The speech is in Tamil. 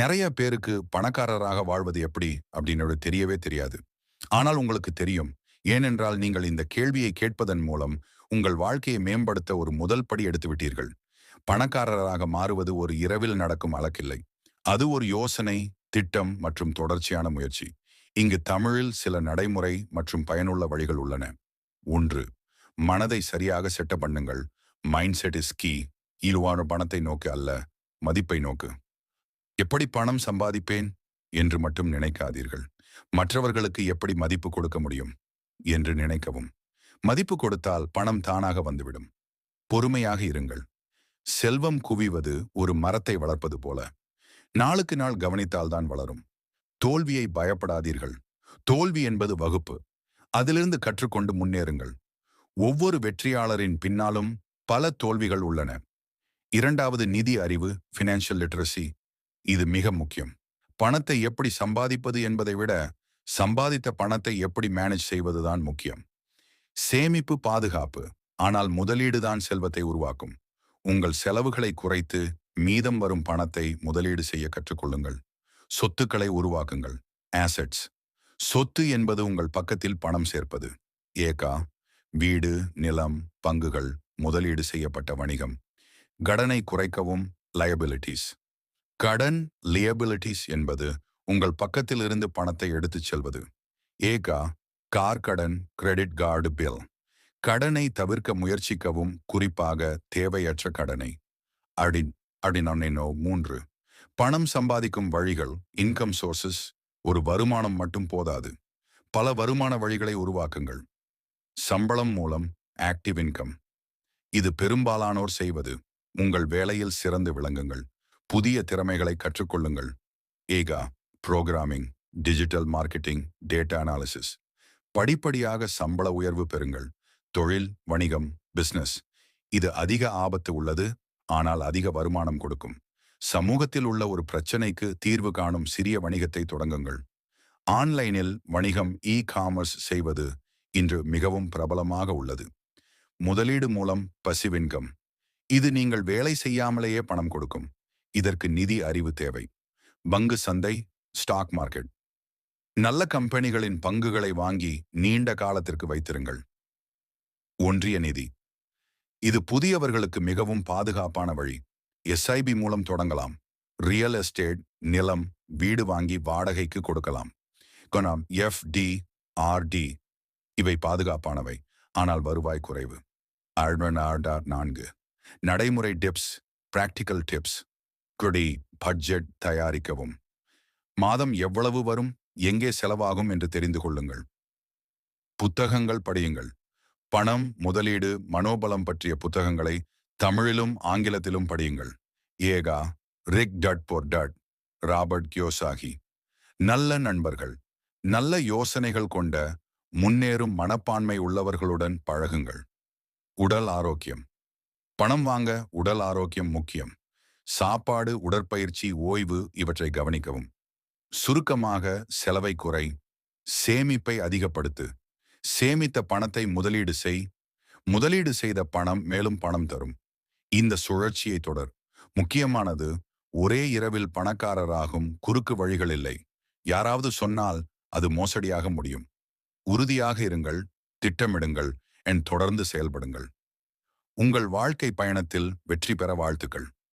நிறைய பேருக்கு பணக்காரராக வாழ்வது எப்படி அப்படின்னு தெரியவே தெரியாது. ஆனால் உங்களுக்கு தெரியும். ஏனென்றால் நீங்கள் இந்த கேள்வியை கேட்பதன் மூலம் உங்கள் வாழ்க்கையை மேம்படுத்த ஒரு முதல் படி எடுத்துவிட்டீர்கள் பணக்காரராக மாறுவது ஒரு இரவில் நடக்கும் அழக்கில்லை அது ஒரு யோசனை திட்டம் மற்றும் தொடர்ச்சியான முயற்சி. இங்கு தமிழில் சில நடைமுறை மற்றும் பயனுள்ள வழிகள் உள்ளன. ஒன்று மனதை சரியாக செட்ட பண்ணுங்கள். மைண்ட் செட் இஸ் கீ இழுவான பணத்தை நோக்கு அல்ல மதிப்பை நோக்கு. எப்படி பணம் சம்பாதிப்பேன் என்று மட்டும் நினைக்காதீர்கள். மற்றவர்களுக்கு எப்படி மதிப்பு கொடுக்க முடியும் என்று நினைக்கவும். மதிப்பு கொடுத்தால் பணம் தானாக வந்துவிடும். பொறுமையாக இருங்கள். செல்வம் குவிவது ஒரு மரத்தை வளர்ப்பது போல. நாளுக்கு நாள் கவனித்தால்தான் வளரும். தோல்வியை பயப்படாதீர்கள். தோல்வி என்பது வகுப்பு. அதிலிருந்து கற்றுக்கொண்டு முன்னேறுங்கள். ஒவ்வொரு வெற்றியாளரின் பின்னாலும் பல தோல்விகள் உள்ளன. இரண்டாவது நிதி அறிவு ஃபினான்ஷியல் லிட்ரஸி இது மிக முக்கியம். பணத்தை எப்படி சம்பாதிப்பது என்பதை விட சம்பாதித்த பணத்தை எப்படி மேனேஜ் செய்வதுதான் முக்கியம். சேமிப்பு பாதுகாப்பு ஆனால் முதலீடு தான் செல்வத்தை உருவாக்கும். உங்கள் செலவுகளை குறைத்து மீதம் வரும் பணத்தை முதலீடு செய்ய கற்றுக்கொள்ளுங்கள். சொத்துக்களை உருவாக்குங்கள். ஆசட்ஸ் சொத்து என்பது உங்கள் பக்கத்தில் பணம் சேர்ப்பது. ஏகா வீடு நிலம் பங்குகள் முதலீடு செய்யப்பட்ட வணிகம். கடனை குறைக்கவும் லயபிலிட்டிஸ் கடன் லியபிலிட்டிஸ் என்பது உங்கள் பக்கத்தில் இருந்து பணத்தை எடுத்துச் செல்வது. ஏகா கார் கடன் கிரெடிட் கார்டு பில் கடனை தவிர்க்க முயற்சிக்கவும் குறிப்பாக தேவையற்ற கடனை. அடி அடினோ மூன்று. பணம் சம்பாதிக்கும் வழிகள் இன்கம் சோர்சஸ் ஒரு வருமானம் மட்டும் போதாது. பல வருமான வழிகளை உருவாக்குங்கள். சம்பளம் மூலம் ஆக்டிவ் இன்கம் இது பெரும்பாலானோர் செய்வது. உங்கள் வேலையில் சிறந்து விளங்குங்கள். புதிய திறமைகளை கற்றுக்கொள்ளுங்கள். ஏகா programming digital marketing data analysis. படிப்படியாக சம்பள உயர்வு பெறுங்கள். தொழில் வணிகம் பிசினஸ். இது அதிக ஆபத்து உள்ளது ஆனால் அதிக வருமானம் கொடுக்கும். சமூகத்தில் உள்ள ஒரு பிரச்சனைக்கு தீர்வு காணும் சிறிய வணிகத்தை தொடங்குங்கள். ஆன்லைனில் வணிகம் இ காமர்ஸ் செய்வது இன்று மிகவும் பிரபலமாக உள்ளது. முதலீடு மூலம் பசிவின்கம் இது நீங்கள் வேலை செய்யாமலேயே பணம் கொடுக்கும். இதற்கு நிதி அறிவு தேவை. பங்கு சந்தை ஸ்டாக் மார்க்கெட் நல்ல கம்பெனிகளின் பங்குகளை வாங்கி நீண்ட காலத்திற்கு வைத்திருங்கள். ஒன்றிய நிதி. இது புதியவர்களுக்கு மிகவும் பாதுகாப்பான வழி. எஸ்ஐபி மூலம் தொடங்கலாம். ரியல் எஸ்டேட் நிலம் வீடு வாங்கி வாடகைக்கு கொடுக்கலாம். கொனாம் எஃப்டி ஆர்டி இவை பாதுகாப்பானவை. ஆனால் வருவாய் குறைவு. நான்கு. நடைமுறை டிப்ஸ் பிராக்டிக்கல் டிப்ஸ் குடி பட்ஜெட் தயாரிக்கவும். மாதம் எவ்வளவு வரும் எங்கே செலவாகும் என்று தெரிந்து கொள்ளுங்கள். புத்தகங்கள் படியுங்கள். பணம் முதலீடு மனோபலம் பற்றிய புத்தகங்களை தமிழிலும் ஆங்கிலத்திலும் படியுங்கள். ஏகா rich dad poor dad Robert Kiyosaki. நல்ல நண்பர்கள் நல்ல யோசனைகள் கொண்ட முன்னேறும் மனப்பான்மை உள்ளவர்களுடன் பழகுங்கள். உடல் ஆரோக்கியம். பணம் வாங்க உடல் ஆரோக்கியம் முக்கியம். சாப்பாடு உடற்பயிற்சி ஓய்வு இவற்றை கவனிக்கவும். சுருக்கமாக செலவை குறை சேமிப்பை அதிகப்படுத்து. சேமித்த பணத்தை முதலீடு செய். முதலீடு செய்த பணம் மேலும் பணம் தரும். இந்த சுழற்சியை தொடர். முக்கியமானது ஒரே இரவில் பணக்காரராகும் குறுக்கு வழிகள் இல்லை. யாராவது சொன்னால் அது மோசடியாக முடியும். உறுதியாக இருங்கள் திட்டமிடுங்கள் என் தொடர்ந்து செயல்படுங்கள். உங்கள் வாழ்க்கை பயணத்தில் வெற்றி பெற வாழ்த்துக்கள்.